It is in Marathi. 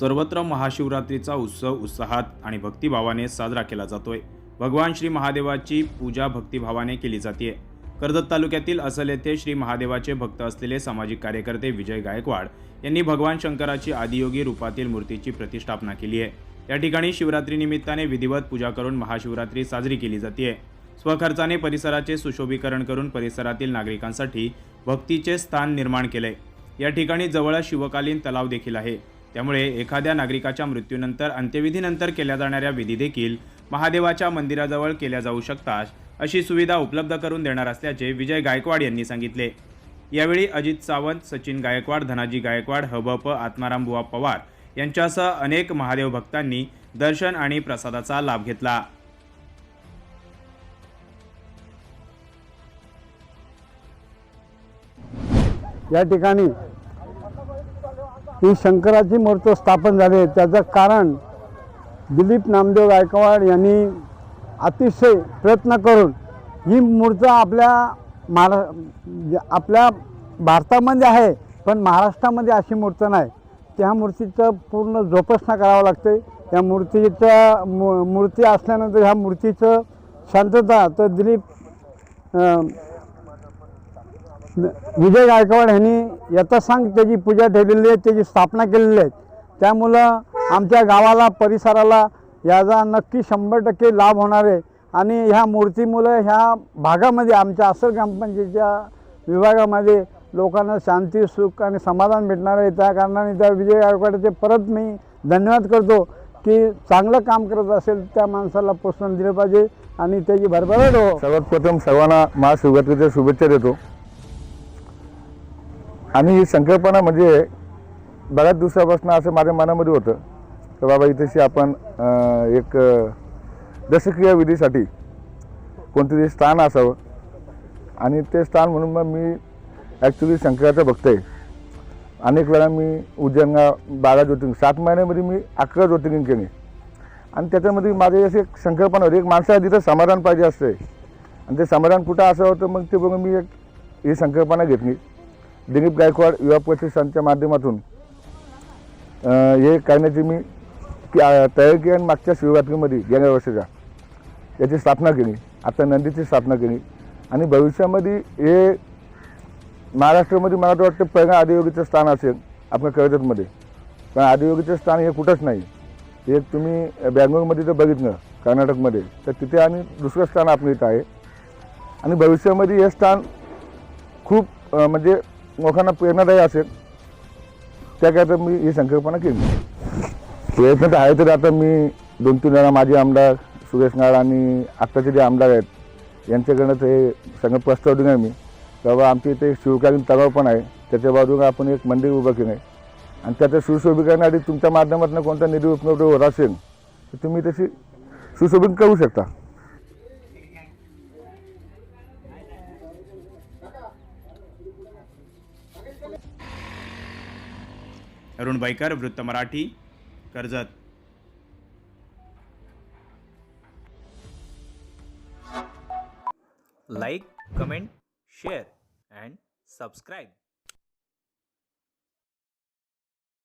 सर्वत्र महाशिवरात्रीचा उत्सव उत्साहात आणि भक्तिभावाने साजरा केला जातोय. भगवान श्री महादेवाची पूजा भक्तिभावाने केली जाते कर्जत तालुक्यातील असल येथे श्री महादेवाचे भक्त असलेले सामाजिक कार्यकर्ते विजय गायकवाड यांनी भगवान शंकराची आदियोगी रूपातील मूर्तीची प्रतिष्ठापना केली आहे. या ठिकाणी शिवरात्री निमित्ताने विधिवत पूजा करून महाशिवरात्री साजरी केली जाते स्वखर्चाने परिसराचे सुशोभीकरण करून परिसरातील नागरिकांसाठी भक्तीचे स्थान निर्माण केले या ठिकाणी जवळच शिवकालीन तलाव देखील आहे. त्यामुळे एखाद्या नागरिकाच्या मृत्यूनंतर अंत्यविधीनंतर केल्या जाणाऱ्या विधी देखील महादेवाच्या मंदिराजवळ केल्या जाऊ शकतात अशी सुविधा उपलब्ध करून देणार असल्याचे विजय गायकवाड यांनी सांगितले. यावेळी अजित सावंत सचिन गायकवाड धनाजी गायकवाड हबप आत्माराम बुवा पवार यांच्यासह अनेक महादेव भक्तांनी दर्शन आणि प्रसादाचा लाभ घेतला. या ठिकाणी ही शंकराची मूर्त स्थापन झाली. आहे त्याचं कारण दिलीप नामदेव गायकवाड यांनी अतिशय प्रयत्न करून ही मूर्त आपल्या महारा आपल्या भारतामध्ये आहे पण महाराष्ट्रामध्ये अशी मूर्त नाही. त्या मूर्तीचं पूर्ण जोपासना करावं लागते त्या मूर्तीच्या मूर्ती असल्यानंतर ह्या मूर्तीचं शांतता तर दिलीप विजय गायकवाड यांनी यथासांग त्याची पूजा ठेवलेली आहे त्याची स्थापना केलेली आहे. त्यामुळं आमच्या गावाला परिसराला याचा नक्की शंभर टक्के लाभ होणार आहे. आणि ह्या मूर्तीमुळं ह्या भागामध्ये आमच्या असर ग्रामपंचायतीच्या विभागामध्ये लोकांना शांती सुख आणि समाधान भेटणार आहे. त्या कारणाने त्या विजय गायकवाडचे परत मी धन्यवाद करतो की चांगलं काम करत असेल त्या माणसाला प्रोत्साहन दिलं पाहिजे आणि त्याची भरभराट हो. सर्वात प्रथम सर्वांना महाशिवरात्रीच्या शुभेच्छा देतो. आणि ही संकल्पना म्हणजे बऱ्याच दिवसापासून असं माझ्या मनामध्ये होतं की बाबा इथेशी आपण एक दशक्रिया विधीसाठी कोणतरी स्थान असावं. आणि ते स्थान म्हणून मग मी ॲक्च्युली शंकराचा भक्त आहे अनेक वेळा मी उज्जंगा बारा ज्योतिर्लिंग सात महिन्यामध्ये मी अकरा ज्योतिर्लिंग केली. आणि त्याच्यामध्ये माझी अशी एक संकल्पना होती एक माणसाला तिथं समाधान पाहिजे असते आणि ते समाधान कुठं असावं तर मग ते बघून मी एक ही संकल्पना घेतली. दिलीप गायकवाड युवा प्रतिष्ठानच्या माध्यमातून हे करण्याची मी की, तयारी केली आणि मागच्या शिवरात्रीमध्ये गेल्या वर्षाच्या याची स्थापना केली. आता नंदीची स्थापना केली. आणि भविष्यामध्ये हे महाराष्ट्रामध्ये मला तर वाटतं पहिला आदियोगीचं स्थान असेल आपल्या कर्जतमध्ये पण आदियोगीचं स्थान हे कुठंच नाही. एक तुम्ही बँगलोरमध्ये जर बघितलं कर्नाटकमध्ये तर तिथे आणि दुसरं स्थान आपलं इथं आहे. आणि भविष्यामध्ये हे स्थान खूप म्हणजे लोकांना प्रेरणादायी असेल त्याकरता मी ही संकल्पना केली. प्रयत्न तर आहे तर आता मी दोन तीन वेळा माझे आमदार सुरेश नाळ आणि आत्ताचे जे आमदार आहेत यांच्याकडनं ते सगळं प्रस्ताव देणार मी. तेव्हा आमच्या इथे शिवकालीन तलाव पण आहे त्याच्या बाजूला आपण एक मंदिर उभं केलं आहे आणि त्याचं सुशोभीकरणासाठी तुमच्या माध्यमातून कोणता निधी उपलब्ध होत असेल तर तुम्ही तशी सुशोभित करू शकता. अरुण भाईकर वृत्त Marathi Karjat. Like comment share and subscribe